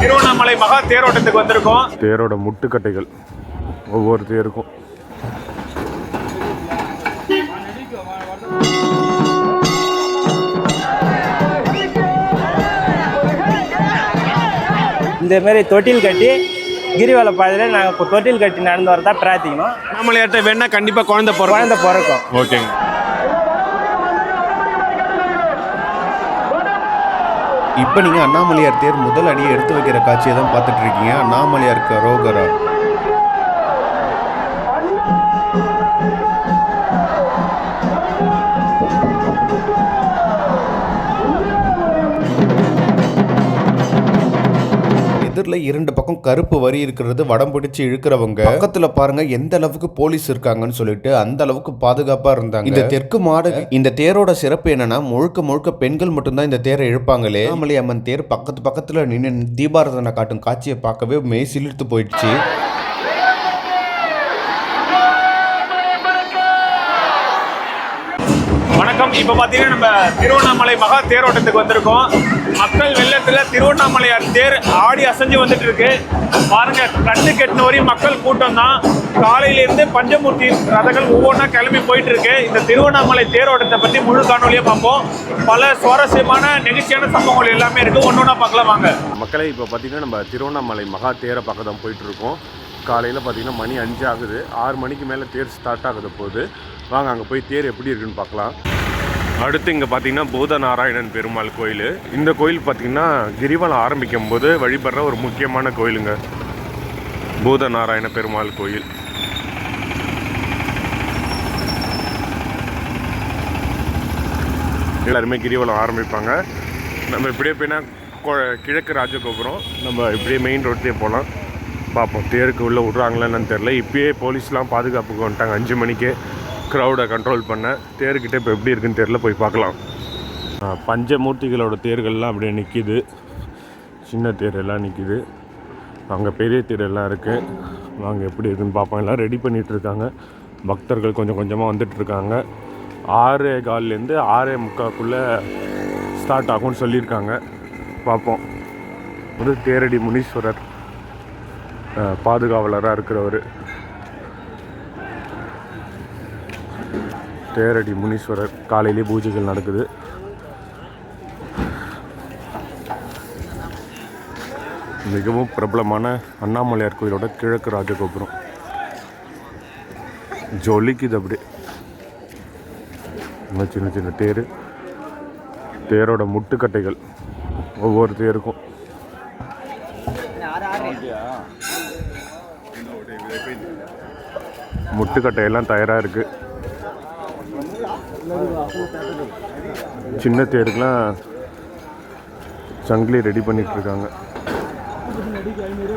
திருவண்ணாமலை மகா தேரோட்டத்துக்கு வந்திருக்கோம். தேரோட முட்டுக்கட்டைகள் ஒவ்வொரு தேருக்கும். இந்த மாதிரி தொட்டில் கட்டி கிரிவல பாதையில் நாங்கள் தொட்டில் கட்டி நடந்து வரதா பிரார்த்திக்கணும். அண்ணாமலையார்ட்ட வேணா கண்டிப்பா குழந்தை பிறக்கும். குழந்தை பிறக்கும். ஓகேங்க. இப்போ நீங்கள் அண்ணாமலையார் தேர் முதல் அடியை எடுத்து வைக்கிற காட்சியை தான் பார்த்துட்ருக்கீங்க அண்ணாமலையார் கரோகரா எதிரில் இரண்டு பக்கம் கருப்பு வரி இருக்கிறது வடம் பிடிச்சு இழுக்கிறவங்க. பக்கத்துல பாருங்க எந்த அளவுக்கு போலீஸ் இருக்காங்கன்னு சொல்லிட்டு அந்த அளவுக்கு பாதுகாப்பா இருந்தாங்க. இந்த தெற்கு மாடு இந்த தேரோட சிறப்பு என்னன்னா முழுக்க முழுக்க பெண்கள் மட்டும்தான் இந்த தேரை இழுப்பாங்களே. அண்ணாமலை அம்மன் தேர் பக்கத்து பக்கத்துல நின்று தீபாரதனை காட்டும் காட்சியை பார்க்கவே மெய் சிலிர்த்து போயிடுச்சு. வணக்கம். இப்போ பார்த்தீங்கன்னா நம்ம திருவண்ணாமலை மகா தேரோட்டத்துக்கு வந்திருக்கோம். மக்கள் வெள்ளத்தில் திருவண்ணாமலையார் தேர் ஆடி அசைஞ்சு வந்துட்டு இருக்கு பாருங்க கண்ணு கெட்டின வரையும் மக்கள் கூட்டம் தான் காலையிலேருந்து பஞ்சமூர்த்தி ரதங்கள் ஒவ்வொன்றா கிளம்பி போயிட்டு இருக்கு இந்த திருவண்ணாமலை தேரோட்டத்தை பற்றி முழு காணொலியா பார்ப்போம். பல சுவாரஸ்யமான நெகிழ்ச்சியான சம்பவங்கள் எல்லாமே இருக்கு. ஒன்றா பார்க்கலாம் வாங்க. மக்களை இப்போ பார்த்தீங்கன்னா நம்ம திருவண்ணாமலை மகா தேரை பக்கம் தான் போயிட்டு இருக்கோம் காலையில் பார்த்தீங்கன்னா மணி அஞ்சு ஆகுது. ஆறு மணிக்கு மேலே தேர் ஸ்டார்ட் ஆகுது போது. வாங்க அங்கே போய் தேர் எப்படி இருக்குன்னு பார்க்கலாம் அடுத்து இங்கே பார்த்தீங்கன்னா பூத நாராயணன் பெருமாள் கோயில். இந்த கோயில் பார்த்தீங்கன்னா கிரிவலம் ஆரம்பிக்கும் போது வழிபடுற ஒரு முக்கியமான கோயிலுங்க. பூத நாராயண பெருமாள் கோயில். எல்லாருமே கிரிவலம் ஆரம்பிப்பாங்க. நம்ம இப்படியே போய்னா கிழக்கு ராஜகோபுரம். நம்ம இப்படியே மெயின் ரோட்லேயே போகலாம் பார்ப்போம். தேருக்கு உள்ளே விட்றாங்களா என்னன்னு தெரில இப்பயே போலீஸ்லாம் பாதுகாப்புக்கு வந்துட்டாங்க. அஞ்சு மணிக்கே க்ரௌடை கண்ட்ரோல் பண்ண. தேர்கிட்ட இப்போ எப்படி இருக்குன்னு தெரில போய் பார்க்கலாம். பஞ்சமூர்த்திகளோட தேர்கள்லாம் அப்படியே நிற்கிது சின்ன தேர் எல்லாம் நிற்கிது அங்கே பெரிய தேர் எல்லாம் இருக்குது அங்கே எப்படி இருக்குன்னு பார்ப்போம். எல்லாம் ரெடி பண்ணிகிட்ருக்காங்க பக்தர்கள் கொஞ்சம் கொஞ்சமாக வந்துட்டுருக்காங்க ஆறே கால்லேருந்து ஆறே முக்காக்குள்ளே ஸ்டார்ட் ஆகும்னு சொல்லியிருக்காங்க. பார்ப்போம். ஒரு தேரடி முனீஸ்வரர். பாதுகாவலராக இருக்கிறவர். தேரடி முனீஸ்வரர் காலையிலே பூஜைகள் நடக்குது. மிகவும் பிரபலமான அண்ணாமலையார் கோயிலோட கிழக்கு ராஜகோபுரம். ஜொலிக்குது அப்படி சின்ன சின்ன தேர். தேரோட முட்டுக்கட்டைகள். ஒவ்வொரு தேருக்கும். முட்டுக்கட்டையெல்லாம் தயாராக இருக்குது சின்ன தேருக்குலாம் சங்கிலி ரெடி பண்ணிகிட்ருக்காங்க இருக்காங்க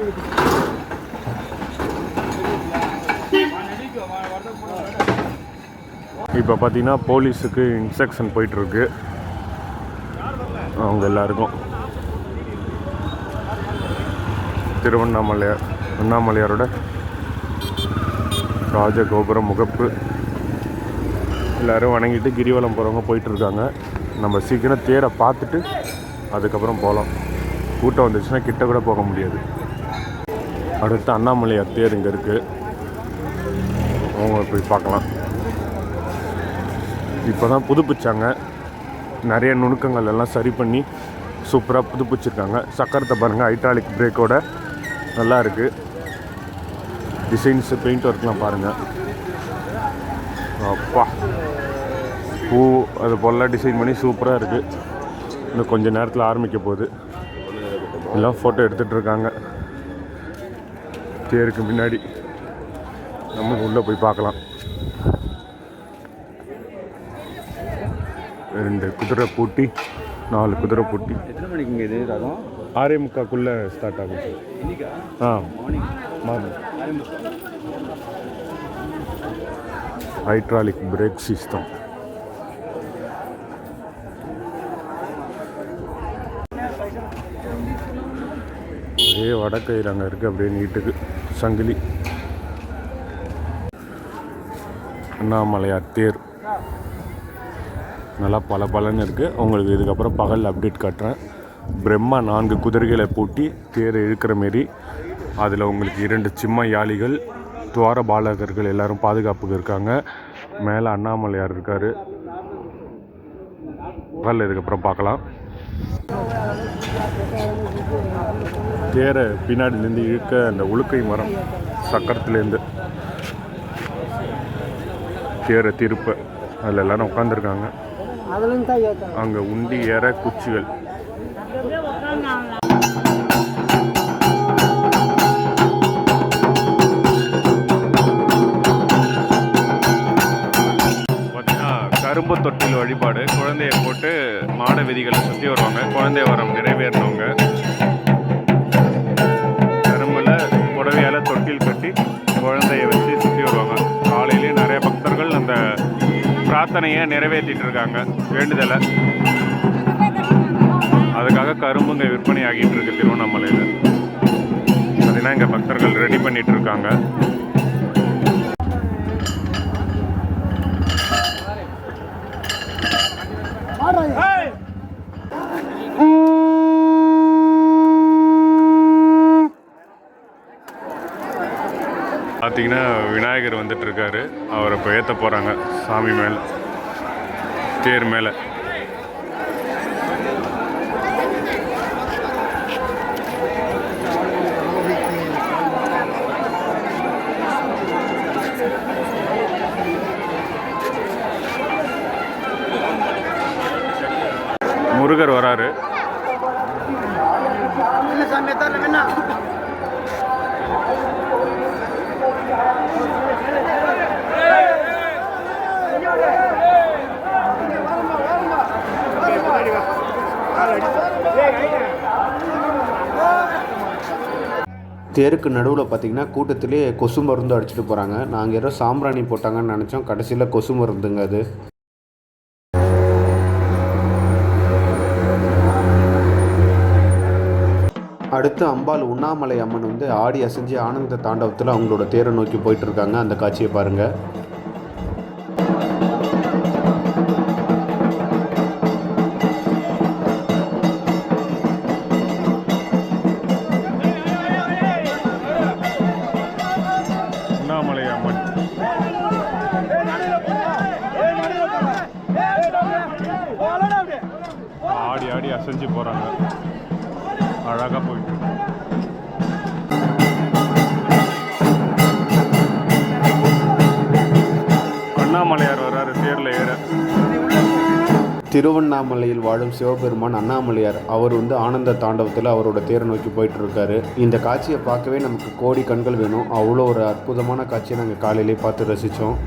இப்போ பார்த்தீங்கன்னா போலீஸுக்கு இன்ஸ்ட்ரக்ஷன் போயிட்டுருக்கு. அவங்க எல்லாருக்கும். திருவண்ணாமலையார் அண்ணாமலையாரோட ராஜகோபுரம் முகப்பு. எல்லோரும் வணங்கிட்டு கிரிவலம் போகிறவங்க போயிட்டுருக்காங்க. நம்ம சீக்கிரம் தேரை பார்த்துட்டு அதுக்கப்புறம் போகலாம். கூட்டம் வந்துச்சுன்னா கிட்ட கூட போக முடியாது. அடுத்து அண்ணாமலையார் தேர் இங்கே இருக்குது அவங்க போய் பார்க்கலாம். இப்போ தான் புதுப்பிச்சாங்க. நிறைய நுணுக்கங்கள் எல்லாம் சரி பண்ணி சூப்பராக புதுப்பிச்சிருக்காங்க. சக்கரத்தை பாருங்கள் ஹைட்ராலிக் பிரேக்கோட நல்லா இருக்குது டிசைன்ஸு பெயிண்ட் ஒர்க்லாம் பாருங்கள் அப்பா. பூ அது போலலாம் டிசைன் பண்ணி சூப்பராக இருக்குது இன்னும் கொஞ்ச நேரத்தில் ஆரம்பிக்க போகுது. எல்லாம் ஃபோட்டோ எடுத்துகிட்டு இருக்காங்க. தேருக்கு முன்னாடி. நம்ம உள்ளே போய் பார்க்கலாம். ரெண்டு குதிரை பூட்டி நாலு குதிரை பூட்டி. எத்தனை மணிக்கு இங்கே இது ரதம்? ஆறே முக்காக்குள்ளே ஸ்டார்ட் ஆகும். சார் ஆ. மார்னிங். ஹைட்ராலிக் பிரேக் சிஸ்டம் ஒரே வடக்கையில் அங்கே இருக்குது அப்படியே நீட்டுக்கு. சங்கிலி. அண்ணாமலையார் தேர். நல்லா பல பலன்னு இருக்குது உங்களுக்கு இதுக்கப்புறம் பகல் அப்டேட் காட்டுறேன். பிரம்மா நான்கு குதிரைகளை பூட்டி தேர் இழுக்கிற மாரி அதில் உங்களுக்கு இரண்டு சிம்ம யாளிகள் துவார பாலகர்கள் எல்லாரும் பாதுகாப்புக்கு இருக்காங்க. மேலே அண்ணாமலையார் இருக்கார்? வரல இதுக்கப்புறம் பார்க்கலாம். தேரை பின்னாடிலேருந்து இழுக்க அந்த உளுக்கை மரம் சக்கரத்துலேருந்து தேரை திருப்ப. அதில் எல்லாரும் உட்காந்துருக்காங்க அங்கே உண்டி ஏற குச்சிகள். கரும்பு தொட்டில் வழிபாடு. குழந்தைய போட்டு மாட விதிகளை சுற்றி வருவாங்க. குழந்தை வரம் நிறைவேறினவங்க. கரும்புல புடவையால் தொட்டில் கட்டி குழந்தைய வச்சு சுற்றி வருவாங்க. காலையிலேயே நிறைய பக்தர்கள் அந்த பிரார்த்தனையை நிறைவேற்றிட்டு இருக்காங்க. வேண்டுதலை. அதுக்காக கரும்புங்க விற்பனை ஆகிட்டு இருக்கு திருவண்ணாமலையில். பார்த்தீங்கன்னா இங்கே பக்தர்கள் ரெடி பண்ணிட்டு இருக்காங்க. பார்த்தீங்கன்னா விநாயகர் வந்துட்டு இருக்காரு. அவரை இப்போ ஏற்ற போகிறாங்க சாமி மேலே தேர் மேலே. முருகர் வராரு. தேருக்கு நடுவில் பார்த்தீங்கன்னா கூட்டத்திலே கொசு மருந்து அடிச்சுட்டு போகிறாங்க நாங்கள் ஏதோ சாம்பிராணி போட்டாங்கன்னு நினச்சோம். கடைசியில் கொசு மருந்துங்க அது. அடுத்து அம்பாள் உண்ணாமலை அம்மன் வந்து ஆடி அசைஞ்சு ஆனந்த தாண்டவத்தில் அவங்களோட தேரை நோக்கி போயிட்டு இருக்காங்க அந்த காட்சியை பாருங்கள் அம்மன். ஆடி ஆடி அசைஞ்சு போகிறாங்க அழகாக போயிட்டு அண்ணாமலையார் வர்றாரு தேரில் ஏற. திருவண்ணாமலையில் வாழும் சிவபெருமான் அண்ணாமலையார். அவர் வந்து ஆனந்த தாண்டவத்தில் அவரோட தேரை நோக்கி போயிட்டு இருக்காரு. இந்த காட்சியை பார்க்கவே நமக்கு கோடி கண்கள் வேணும். அவ்வளோ ஒரு அற்புதமான காட்சியை நாங்கள் காலையிலே பார்த்து ரசித்தோம்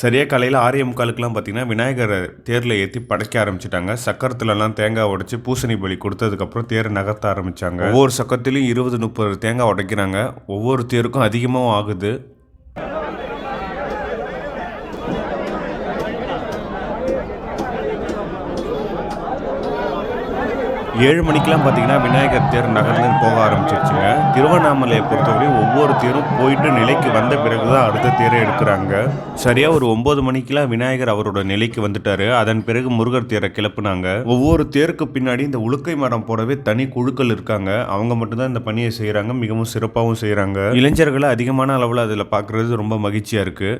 சரியாக காலையில் ஆரிய முக்காலுக்கெல்லாம் பார்த்தீங்கன்னா விநாயகரை தேரில் ஏற்றி படைக்க ஆரம்பிச்சிட்டாங்க. சக்கரத்துலலாம் தேங்காய் உடைச்சி பூசணி பலி கொடுத்ததுக்கப்புறம் தேரை நகர்த்த ஆரம்பித்தாங்க ஒவ்வொரு சக்கரத்துலேயும் இருபது முப்பது தேங்காய் உடைக்கிறாங்க. ஒவ்வொரு தேருக்கும் அதிகமாகவும் ஆகுது. ஏழு மணிக்கெலாம் பார்த்தீங்கன்னா விநாயகர் தேர் நகர்ந்து போக ஆரம்பிச்சிருச்சுங்க. திருவண்ணாமலையை பொறுத்தவரையும் ஒவ்வொரு தேரும் போயிட்டு நிலைக்கு வந்த பிறகு தான் அடுத்த தேரை எடுக்கிறாங்க. சரியாக ஒரு ஒம்பது மணிக்கெலாம் விநாயகர் அவரோட நிலைக்கு வந்துட்டாரு. அதன் பிறகு முருகர் தேரை கிளப்புனாங்க. ஒவ்வொரு தேருக்கு பின்னாடி இந்த உளுக்கை மரம் போடவே தனி குழுக்கள் இருக்காங்க. அவங்க மட்டும்தான் இந்த பணியை செய்கிறாங்க மிகவும் சிறப்பாகவும் செய்கிறாங்க இளைஞர்களை அதிகமான அளவில் அதில் பார்க்குறது ரொம்ப மகிழ்ச்சியாக இருக்குது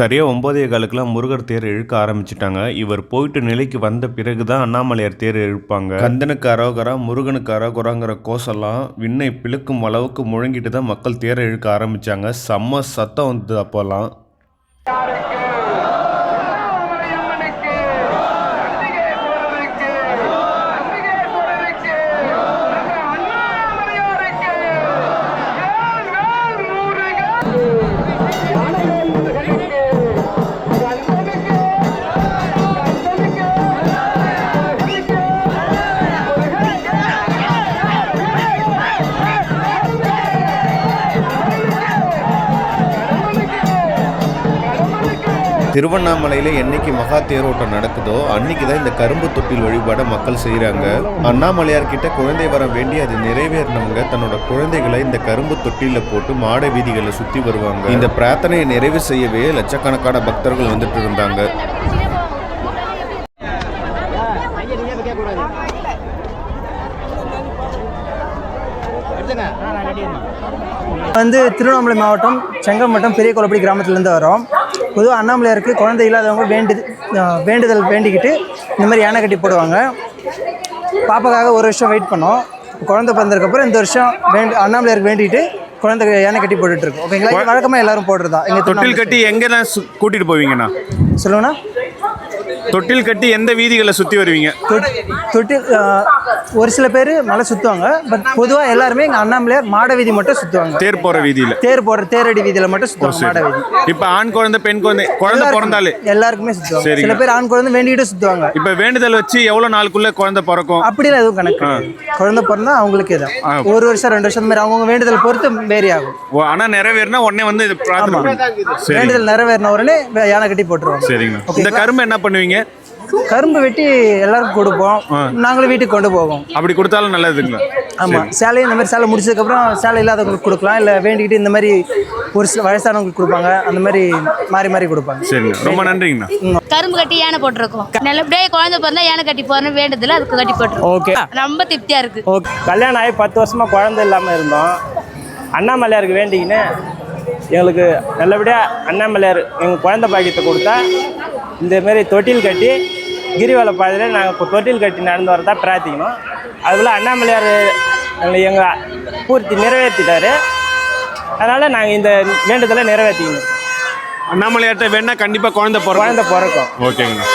சரியாக ஒம்போதே காலுக்கெல்லாம் முருகர் தேர் இழுக்க ஆரம்பிச்சிட்டாங்க. இவர் போயிட்டு நிலைக்கு வந்த பிறகு தான் அண்ணாமலையார் தேர் இழுப்பாங்க. கந்தனுக்கு அரோகரா முருகனுக்கு அரோகராங்கிற கோஷெல்லாம் விண்ணை பிழுக்கும் அளவுக்கு முழங்கிட்டு தான் மக்கள் தேரை இழுக்க ஆரம்பிச்சாங்க. செம்ம சத்தம் வந்தது அப்போல்லாம் திருவண்ணாமலையில் என்னைக்கு மகா தேரோட்டம் நடக்குதோ அன்னைக்கு தான் இந்த கரும்பு தொட்டில் வழிபாடை மக்கள் செய்கிறாங்க அண்ணாமலையார் கிட்ட குழந்தை வர வேண்டி அது நிறைவேறினவங்க தன்னோட குழந்தைகளை இந்த கரும்பு தொட்டில போட்டு மாட வீதிகளை சுற்றி வருவாங்க. இந்த பிரார்த்தனையை நிறைவு செய்யவே லட்சக்கணக்கான பக்தர்கள் வந்துட்டு இருந்தாங்க. வந்து திருவண்ணாமலை மாவட்டம் செங்கம்பட்டம் பெரிய கோலப்படி கிராமத்துலேருந்து வரோம். பொதுவாக அண்ணாமலையாருக்கு குழந்தை இல்லாதவங்க வேண்டு வேண்டுதல் வேண்டிக்கிட்டு இந்த மாதிரி யானை கட்டி போடுவாங்க. பாப்பாக்காக ஒரு வருஷம் வெயிட் பண்ணோம். குழந்தை பிறந்ததுக்கப்புறம் இந்த வருஷம் வேண்டு அண்ணாமலையாருக்கு வேண்டிட்டு குழந்தை யானை கட்டி போட்டுட்டு இருக்கோம் ஓகேங்களா வழக்கமாக எல்லாரும் போடுறதா? எங்கள் தொட்டில் கட்டி எங்கெல்லாம் கூட்டிட்டு போவீங்கண்ணா? சொல்லுங்கண்ணா. தொட்டில் கட்டி எந்த வீதிகளை சுத்தி வருவீங்க? தொட்டி தொட்டில் ஒரு சில பேர் மலை சுற்றுவாங்க பட் பொதுவாக எல்லாருமே எங்கள் அண்ணாமலையார் மாட வீதி மட்டும் சுற்றுவாங்க தேர் போற வீதியில? தேர் போடுற தேரடி வீதியில் மட்டும் சுற்றுவாங்க மாட வீதி. இப்ப ஆண் குழந்தை பெண் குழந்தை குழந்தை பிறந்தாலே. எல்லாருக்குமே சுற்றுவாங்க சரிங்க. சில பேர் ஆண் குழந்தை வேண்டிட்டு சுற்றுவாங்க இப்ப வேண்டுதல் வச்சு எவ்வளவு நாளுக்குள்ள குழந்தை பிறக்கும்? அப்படிலாம் எதுவும் கணக்கு. குழந்தை பிறந்தா அவங்களுக்கு தான் ஒரு வருஷம் ரெண்டு வருஷம் மாதிரி அவங்கவுங்க வேண்டுதல் பொறுத்து வேரி ஆகும். ஓ, ஆனா நிறைவேறினா உடனே வந்து வேண்டுதல் நிறைவேறின உடனே யானை கட்டி போட்டுருவாங்க. சரிங்கண்ணா. இந்த கரும்பு என்ன பண்ணுவீங்க? கரும்பு வெட்டி எல்லாருக்கும் கொடுப்போம். நாங்களும் வீட்டுக்கு கொண்டு போவோம். அப்படி கொடுத்தாலும் நல்லதுங்களா? ஆமாம் சேலையும் இந்த மாதிரி சேலை முடிச்சதுக்கப்புறம் சேலை இல்லாதவங்களுக்கு கொடுக்கலாம். இல்லை வேண்டிக்கிட்டு இந்த மாதிரி ஒரு சில வயசானவங்களுக்கு கொடுப்பாங்க. அந்த மாதிரி மாறி மாறி கொடுப்பாங்க. சரிங்க. ரொம்ப நன்றிங்கண்ணா. கரும்பு கட்டி யானை போட்டிருக்கோம். நல்லபடியாக குழந்தை பிறந்தா யானை கட்டி போறேன்னு வேண்டதில்ல அதுக்கு கட்டி போட்டிருக்கோம். ஓகே. ரொம்ப திருப்தியா இருக்கு. ஓகே. கல்யாணம் ஆகி பத்து வருஷமாக குழந்தை இல்லாமல் இருந்தோம். அண்ணாமலையாருக்கு வேண்டிக்கின்னு எங்களுக்கு நல்லபடியாக அண்ணாமலையார் எங்கள் குழந்தை பாக்கியத்தை கொடுத்தா இந்தமாரி தொட்டில் கட்டி கிரிவல பாதையில் நாங்கள் தொட்டில் கட்டி நடந்து வரதா பிரார்த்திக்கணும். அதுபோல் அண்ணாமலையார் எங்களை எங்கள் பூர்த்தி நிறைவேற்றிட்டாரு. அதனால் நாங்கள் இந்த வேண்டுதலை நிறைவேற்றிக்கணும். அண்ணாமலையார்ட்ட வேணா கண்டிப்பா குழந்தை பிறக்கும். குழந்தை பிறக்கும். ஓகேங்கண்ணா.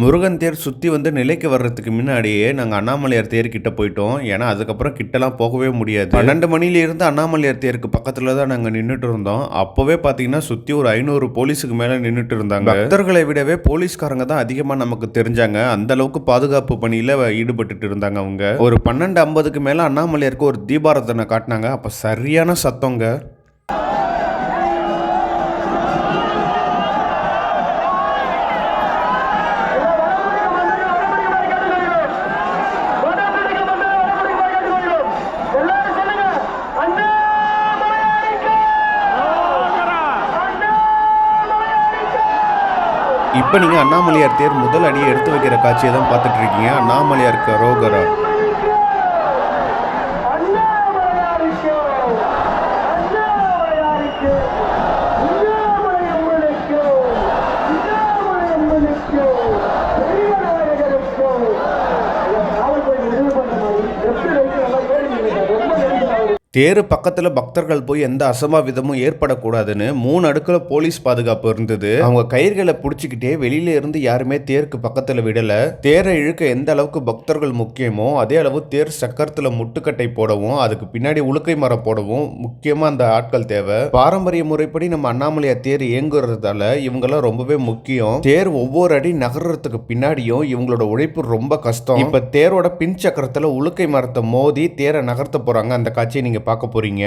முருகன் தேர் சுற்றி வந்து நிலைக்கு வர்றதுக்கு முன்னாடியே நாங்கள் அண்ணாமலையார் தேர் கிட்ட போயிட்டோம். ஏன்னா அதுக்கப்புறம் கிட்டலாம் போகவே முடியாது. பன்னெண்டு மணிலேருந்து அண்ணாமலையார் தேருக்கு பக்கத்தில் தான் நாங்கள் நின்றுட்டு இருந்தோம். அப்போவே பார்த்தீங்கன்னா சுற்றி ஒரு ஐநூறு போலீஸுக்கு மேலே நின்றுட்டு இருந்தாங்க. பக்தர்களை விடவே போலீஸ்காரங்க தான் அதிகமாக நமக்கு தெரிஞ்சாங்க. அந்த அளவுக்கு பாதுகாப்பு பணியில் ஈடுபட்டுட்டு இருந்தாங்க அவங்க. ஒரு பன்னெண்டு ஐம்பதுக்கு மேலே அண்ணாமலையாருக்கு ஒரு தீபாரத்தனை காட்டினாங்க. அப்போ சரியான சத்தங்க. இப்போ நீங்கள் அண்ணாமலையார் தேர் முதல் அடியை எடுத்து வைக்கிற காட்சியை தான் பார்த்துட்ருக்கீங்க அண்ணாமலையார் அண்ணாமலையாருக்கு ரோகரா தேரு பக்கத்துல பக்தர்கள் போய் எந்த அசம்பாவிதமும் ஏற்படக்கூடாதுன்னு மூணு அடுக்கில் போலீஸ் பாதுகாப்பு இருந்தது. அவங்க கயிர்களை பிடிச்சிக்கிட்டே வெளியில இருந்து யாருமே தேருக்கு பக்கத்துல விடல. தேரை இழுக்க எந்த அளவுக்கு பக்தர்கள் முக்கியமோ அதே அளவு தேர் சக்கரத்துல முட்டுக்கட்டை போடவும் அதுக்கு பின்னாடி உளுக்கை மரம் போடவும் முக்கியமா அந்த ஆட்கள் தேவை. பாரம்பரிய முறைப்படி நம்ம அண்ணாமலையார் தேர் இயங்குறதால இவங்கெல்லாம் ரொம்பவே முக்கியம். தேர் ஒவ்வொரு அடி நகர்றதுக்கு பின்னாடியும் இவங்களோட உழைப்பு ரொம்ப கஷ்டம். இப்ப தேரோட பின் சக்கரத்துல உளுக்கை மரத்தை மோதி தேரை நகர்த்த போறாங்க. அந்த காட்சியை நீங்க பார்க்க போறீங்க.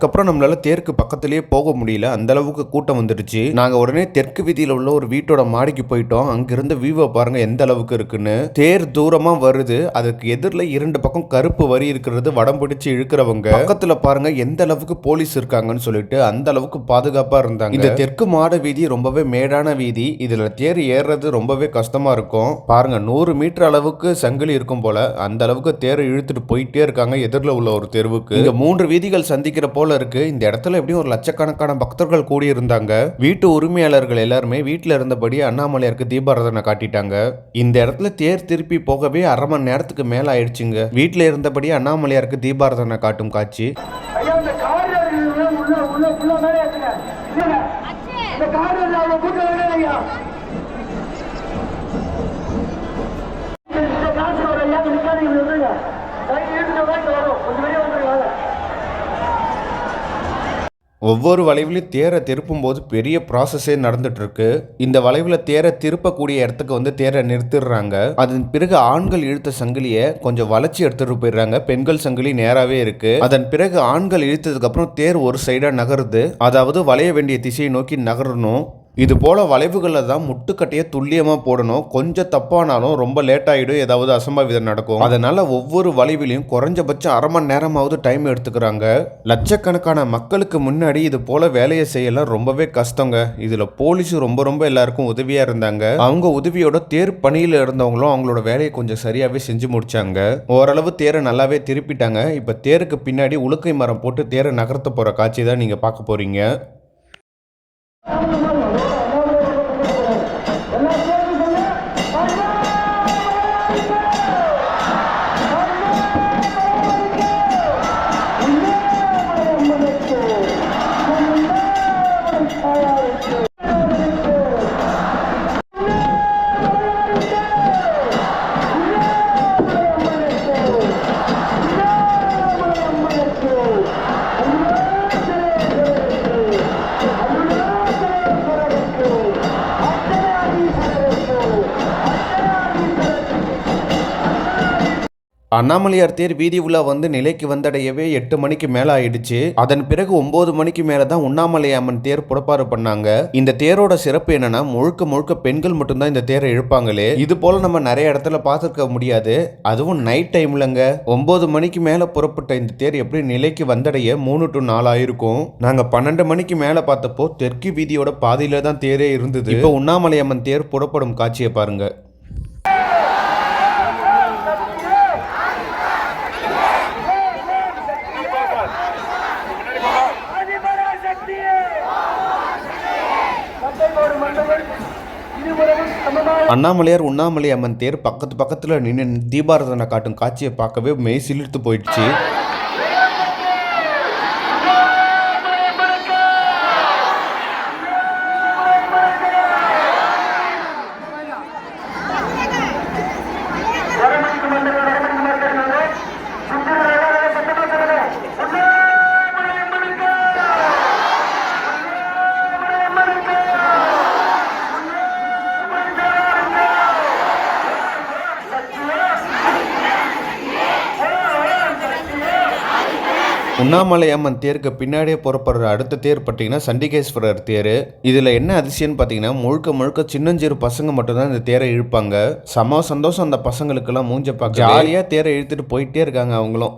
அதுக்கப்புறம் நம்மளால தேருக்கு பக்கத்திலேயே போக முடியல. அந்த அளவுக்கு கூட்டம் வந்துடுச்சு. நாங்க உடனே தெற்கு வீதியில உள்ள ஒரு வீட்டோட மாடிக்கு போயிட்டோம். அங்கிருந்த வியூவை பாருங்க எந்த அளவுக்கு இருக்குன்னு. தேர் தூரமா வருது. அதுக்கு எதிரில் இரண்டு பக்கம் கருப்பு வரி இருக்கிறது வடம் பிடிச்சு இழுக்கிறவங்க. பக்கத்துல பாருங்க எந்த அளவுக்கு போலீஸ் இருக்காங்கன்னு சொல்லிட்டு அந்த அளவுக்கு பாதுகாப்பா இருந்தாங்க. இந்த தெற்கு மாட வீதி ரொம்பவே மேடான வீதி. இதுல தேர் ஏறுறது ரொம்பவே கஷ்டமா இருக்கும். பாருங்க நூறு மீட்டர் அளவுக்கு சங்கிலி இருக்கும் போல. அந்த அளவுக்கு தேரை இழுத்துட்டு போயிட்டே இருக்காங்க எதிரில் உள்ள ஒரு தெருவுக்கு. இங்க மூன்று வீதிகள் சந்திக்கிற போல இருக்கு. இந்த இடத்துல எப்படியும் ஒரு லட்சக்கணக்கான பக்தர்கள் கூடி இருந்தாங்க வீட்டு உரிமையாளர்கள் எல்லாருமே வீட்டில் இருந்தபடி அண்ணாமலையாருக்கு தீபாராதனை காட்டிட்டாங்க. இந்த இடத்துல தேர் திருப்பி போகவே அரை மணி நேரத்துக்கு மேல ஆயிடுச்சுங்க. வீட்டில் இருந்தபடி அண்ணாமலையாருக்கு தீபாராதனை காட்டும் காட்சி. ஒவ்வொரு வளைவிலையும் தேரை திருப்பும் போது பெரிய ப்ராசஸே நடந்துட்டுருக்கு. இந்த வளைவில் தேரை திருப்பக்கூடிய இடத்துக்கு வந்து தேரை நிறுத்திடுறாங்க. அதன் பிறகு ஆண்கள் இழுத்த சங்கிலியை கொஞ்சம் வளைச்சி எடுத்துட்டு போயிடுறாங்க. பெண்கள் சங்கிலி நேராகவே இருக்கு. அதன் பிறகு ஆண்கள் இழுத்ததுக்கப்புறம் தேர் ஒரு சைடாக நகருது. அதாவது வளைய வேண்டிய திசையை நோக்கி நகரணும். இது போல் வளைவுகளில் தான் முட்டுக்கட்டையை துல்லியமாக போடணும். கொஞ்சம் தப்பானாலும் ரொம்ப லேட் ஆகிடும் ஏதாவது அசம்பாவிதம் நடக்கும். அதனால் ஒவ்வொரு வளைவிலையும் குறைஞ்சபட்சம் அரை மணி நேரமாவது டைம் எடுத்துக்கிறாங்க. லட்சக்கணக்கான மக்களுக்கு முன்னாடி இது போல் வேலையை செய்யலாம் ரொம்பவே கஷ்டங்க. இதில் போலீஸும் ரொம்ப ரொம்ப எல்லாருக்கும் உதவியாக இருந்தாங்க. அவங்க உதவியோட தேர் பணியில் இருந்தவங்களும் அவங்களோட வேலையை கொஞ்சம் சரியாகவே செஞ்சு முடிச்சாங்க. ஓரளவு தேரை நல்லாவே திருப்பிட்டாங்க. இப்போ தேருக்கு பின்னாடி உளுக்கை மரம் போட்டு தேரை நகர்த்த போகிற காட்சி தான் நீங்கள் பார்க்க போகிறீங்க அண்ணாமலையார் தேர் வீதி உலா வந்து நிலைக்கு வந்தடையவே எட்டு மணிக்கு மேல ஆயிடுச்சு அதன் பிறகு ஒன்பது மணிக்கு மேல தான் உண்ணாமலை அம்மன் தேர் புறப்பாடு பண்ணாங்க. இந்த தேரோட சிறப்பு என்னன்னா முழுக்க முழுக்க பெண்கள் மட்டும்தான் இந்த தேரை இழுப்பாங்களே. இது போல நம்ம நிறைய இடத்துல பார்த்துருக்க முடியாது. அதுவும் நைட் டைம்லங்க ஒன்பது மணிக்கு மேல புறப்பட்ட இந்த தேர் எப்படி நிலைக்கு வந்தடைய மூணு டு நாலு ஆயிருக்கும். நாங்க பன்னெண்டு மணிக்கு மேல பார்த்தப்போ தெற்கு வீதியோட பாதியில தான் தேரே இருந்தது. இப்போ உண்ணாமலை அம்மன் தேர் புறப்படும் காட்சியை பாருங்க. அண்ணாமலையார் உண்ணாமலை அம்மன் தேர் பக்கத்து பக்கத்தில் நின்று தீபாரதனை காட்டும் காட்சியை பார்க்கவே மெய் சிலிர்த்து போயிடுச்சு. உண்ணாமலை அம்மன் தேருக்கு பின்னாடியே புறப்படுற அடுத்த தேர் பார்த்தீங்கன்னா சண்டிகேஸ்வரர் தேர். இதில் என்ன அதிசயம்னு பார்த்தீங்கன்னா முழுக்க முழுக்க சின்னஞ்சிறு பசங்க மட்டும்தான் இந்த தேரை இழுப்பாங்க. செம சந்தோஷம் அந்த பசங்களுக்கெல்லாம் மூஞ்ச பார்க்க ஜாலியாக தேரை இழுத்துட்டு போயிட்டே இருக்காங்க அவங்களும்.